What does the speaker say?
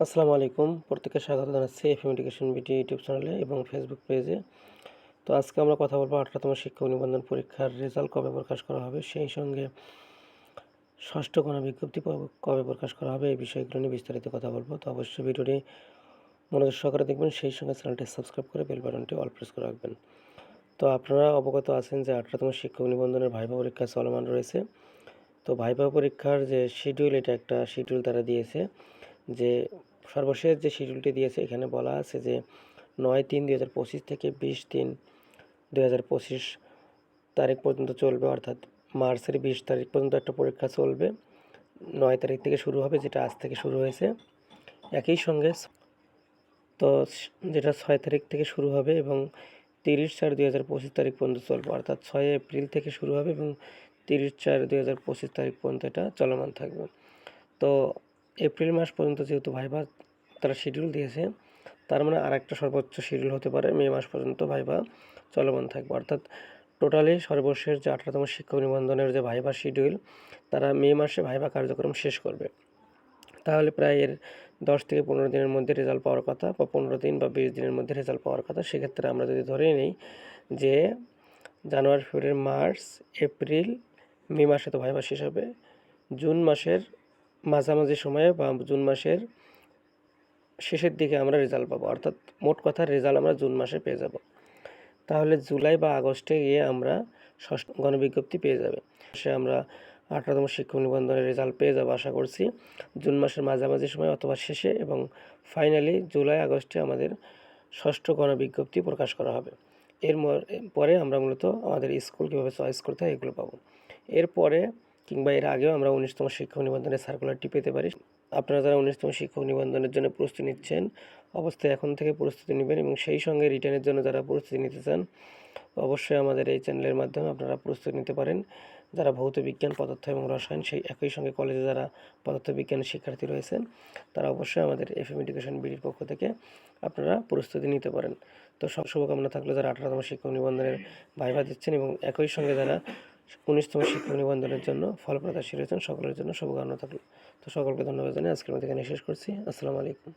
আসসালামু আলাইকুম। প্রত্যেককে স্বাগত জানাচ্ছি এফএম এডুকেশন বিটি ইউটিউব চ্যানেলে এবং ফেসবুক পেজে তো আজকে আমরা কথা বলব আঠারোতম শিক্ষক নিবন্ধন পরীক্ষার রেজাল্ট কবে প্রকাশ করা হবে? সেই সঙ্গে ষষ্ঠ গণ বিজ্ঞপ্তি কবে প্রকাশ করা হবে? এই বিষয়গুলো নিয়ে বিস্তারিত কথা বলব। তো অবশ্যই ভিডিওটি মনোযোগ সহকারে দেখবেন। সেই সঙ্গে চ্যানেলটি সাবস্ক্রাইব করে বেল বাটনটি অল প্রেস করে রাখবেন। তো আপনারা অবগত আছেন যে আঠারোতম শিক্ষক নিবন্ধনের ভাইভা পরীক্ষা চলমান রয়েছে। তো ভাইভা পরীক্ষার যে শিডিউল এটা একটা শিডিউল তারা দিয়েছে। যে সর্বশেষ যে শিডিউলটি দিয়েছে, এখানে বলা আছে যে নয় তিন দুই হাজার পঁচিশ থেকে বিশ তিন দুই হাজার পঁচিশ তারিখ পর্যন্ত চলবে, অর্থাৎ মার্চের বিশ তারিখ পর্যন্ত একটা পরীক্ষা চলবে। নয় তারিখ থেকে শুরু হবে, যেটা আজ থেকে শুরু হয়েছে। একই সঙ্গে তো যেটা ছয় তারিখ থেকে শুরু হবে এবং তিরিশ চার দুই হাজার পঁচিশ তারিখ পর্যন্ত চলবে, অর্থাৎ ছয় এপ্রিল থেকে শুরু হবে এবং তিরিশ চার দুই হাজার পঁচিশ তারিখ পর্যন্ত এটা চলমান থাকবে। তো এপ্রিল মাস পর্যন্ত যেহেতু ভাইভা তারা শিডিউল দিয়েছে, তার মানে আর একটা সর্বোচ্চ শিডিউল হতে পারে মে মাস পর্যন্ত ভাইভা চলমান থাকবে। অর্থাৎ টোটালি সর্বশেষ যে আঠারোতম শিক্ষক নিবন্ধনের যে ভাইভা শিডিউল তারা মে মাসে ভাইভা কার্যক্রম শেষ করবে। তাহলে প্রায় এর দশ থেকে পনেরো দিনের মধ্যে রেজাল্ট পাওয়ার কথা বা পনেরো দিন বা বিশ দিনের মধ্যে রেজাল্ট পাওয়ার কথা, সেক্ষেত্রে আমরা যদি ধরেই নিই যে জানুয়ারি, ফেব্রুয়ারি, মার্চ, এপ্রিল মে মাসে তো ভাইভা শেষ হবে, জুন মাসের মাঝামাঝি সময়ে বা জুন মাসের শেষের দিকে আমরা রেজাল্ট পাবো। অর্থাৎ মোট কথা রেজাল্ট আমরা জুন মাসে পেয়ে যাব। তাহলে জুলাই বা আগস্টে গিয়ে আমরা ষষ্ঠ গণবিজ্ঞপ্তি পেয়ে যাবে। সে আমরা আঠারোতম শিক্ষক নিবন্ধনের রেজাল্ট পেয়ে যাব আশা করছি। জুন মাসের মাঝামাঝি সময় অথবা শেষে এবং ফাইনালি জুলাই, আগস্টে আমাদের ষষ্ঠ গণবিজ্ঞপ্তি প্রকাশ করা হবে। এর পরে আমরা মূলত আমাদের স্কুল কীভাবে চয়েস করতে হয় এগুলো পাবো। এরপরে কিংবা এর আগেও আমরা উনিশতম শিক্ষক নিবন্ধনের সার্কুলারটি পেতে পারি। আপনারা যারা উনিশতম শিক্ষক নিবন্ধনের জন্য প্রস্তুতি নিচ্ছেন, অবশ্যই এখন থেকে প্রস্তুতি নেবেন এবং সেই সঙ্গে রিটার্নের জন্য যারা প্রস্তুতি নিতে চান, অবশ্যই আমাদের এই চ্যানেলের মাধ্যমে আপনারা প্রস্তুতি নিতে পারেন। যারা ভৌত বিজ্ঞান, পদার্থ এবং রসায়ন, সেই একই সঙ্গে কলেজে যারা পদার্থ বিজ্ঞানের শিক্ষার্থী রয়েছেন, তারা অবশ্যই আমাদের এফএম এডুকেশন বিডির পক্ষ থেকে আপনারা প্রস্তুতি নিতে পারেন। তো সব শুভকামনা থাকল যারা আঠারোতম শিক্ষক নিবন্ধনের ভাইভা দিচ্ছেন এবং একই সঙ্গে যারা উনিশতম শিক্ষক নিবন্ধনের জন্য ফল প্রকাশ রয়েছেন সকলের জন্য শুভকামনা থাকল। তো সকলকে ধন্যবাদ জানিয়ে আজকের মধ্যে এখানে শেষ করছি। আসসালামু আলাইকুম।